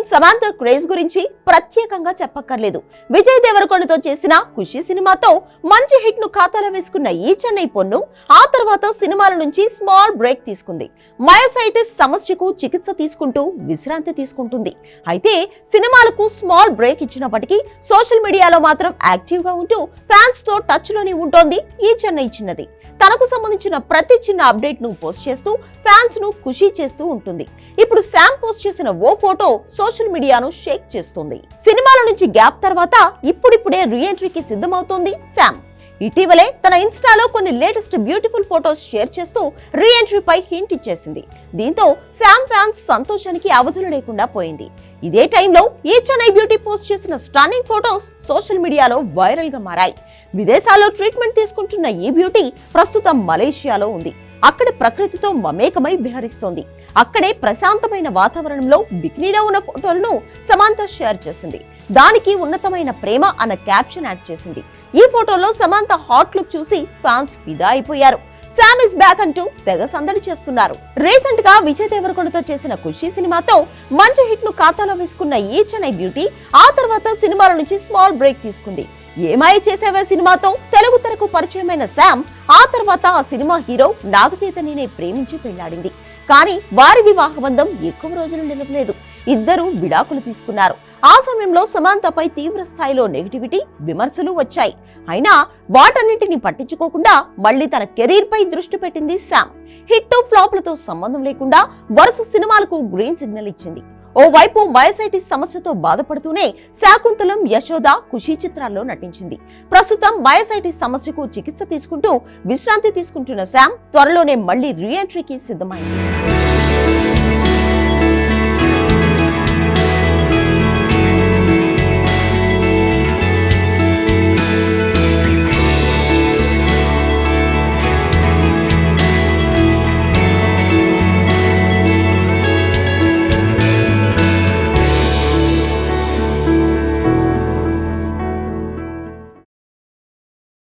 Heroine Samantha craze గురించి ప్రత్యేకంగా చెప్పక్కర్లేదు. విజయ్ దేవరకొండతో చేసిన ఖుషి సినిమాతో మంచి హిట్ను ఖాతాలో వేసుకున్న ఈ చెన్నై పొన్ను ఆ తర్వాత సినిమాల నుంచి స్మాల్ బ్రేక్ తీసుకుంది. మయోసైటిస్ సమస్యకు చికిత్స తీసుకుంటూ విశ్రాంతి తీసుకుంటుంది. అయితే సినిమాలకు స్మాల్ బ్రేక్ ఇచ్చినప్పటికీ సోషల్ మీడియాలో మాత్రం యాక్టివ్గా ఉంటూ ఫ్యాన్స్తో టచ్లోనే ఉంటోంది ఈ చెన్నై చిన్నది. తనకు సంబంధించిన ప్రతి చిన్న అప్డేట్ను పోస్ట్ చేస్తూ ఫ్యాన్స్ను ఖుషి చేస్తూ ఉంటుంది. ఇప్పుడు శామ్ పోస్ట్ చేసిన ఓ ఫోటో సోషల్ మీడియాను షేక్ చేస్తుంది. సినిమాల నుంచి గ్యాప్ తర్వాత ఇప్పుడిప్పుడే రీఎంట్రీకి సిద్ధమవుతోంది శామ్. ఇటీవలే తన ఇన్స్టాలో కొన్ని లేటెస్ట్ బ్యూటిఫుల్ ఫొటోస్ షేర్ చేస్తూ రీఎంట్రీపై హింట్ ఇచ్చేసింది. దీంతో శామ్ ఫ్యాన్స్ సంతోషానికి అవధులు లేకుండా పోయింది. ఇదే టైంలో ఈ చెన్నై బ్యూటీ పోస్ట్ చేసిన స్టన్నింగ్ ఫోటోస్ సోషల్ మీడియాలో వైరల్గా మారాయి. విదేశాల్లో ట్రీట్మెంట్ తీసుకుంటున్న ఈ బ్యూటీ ప్రస్తుతం మలేషియాలో ఉంది. అక్కడ ప్రకృతితో మమేకమై విహరిస్తోంది. అక్కడే ప్రశాంతమైన వాతావరణంలో బికినీలో ఉన్న ఫోటోలను సమాంత షేర్ చేసింది. దానికి ఉన్నతమైన ప్రేమ అన్న క్యాప్షన్ యాడ్ చేసింది. ఈ ఫోటోలో సమాంత హాట్ లుక్ చూసి ఫ్యాన్స్ ఫిదా అయిపోయారు. శామ్ ఇస్ బ్యాక్ అంటూ తెగ సందడి చేస్తున్నారు. రీసెంట్గా విజయ్ దేవరకొండతో చేసిన ఖుషి సినిమాతో మంచి హిట్ను ఖాతాలో వేసుకున్న ఈ చెన్నై బ్యూటీ ఆ తర్వాత సినిమాల నుంచి స్మాల్ బ్రేక్ తీసుకుంది. ఏమాయ చేసేవే సినిమాతో? తెలుగు తెరకు పరిచయమైన శామ్ ఆ తర్వాత ఆ సినిమా హీరో నాగ చైతన్యనే ప్రేమించి పెళ్ళాడింది. కానీ వారి వివాహ బంధం ఎక్కువ రోజులు నిలవలేదు. ఇద్దరు విడాకులు తీసుకున్నారు. ఆ సమయంలో సమాంతపై తీవ్ర స్థాయిలో నెగిటివిటీ విమర్శలు వచ్చాయి. అయినా వాటన్నింటిని పట్టించుకోకుండా మళ్ళీ తన కెరీర్ పై దృష్టి పెట్టింది శామ్. హిట్ ఫ్లాప్లతో సంబంధం లేకుండా వరుస సినిమాలకు గ్రీన్ సిగ్నల్ ఇచ్చింది. ఓవైపు మయోసైటిస్ సమస్యతో బాధపడుతూనే శాకుంతలం యశోద ఖుషీ చిత్రాల్లో నటించింది. ప్రస్తుతం మయసైటిస్ సమస్యకు చికిత్స తీసుకుంటూ విశ్రాంతి తీసుకుంటున్న శామ్ త్వరలోనే మళ్ళీ రీఎంట్రీకి సిద్ధమైంది.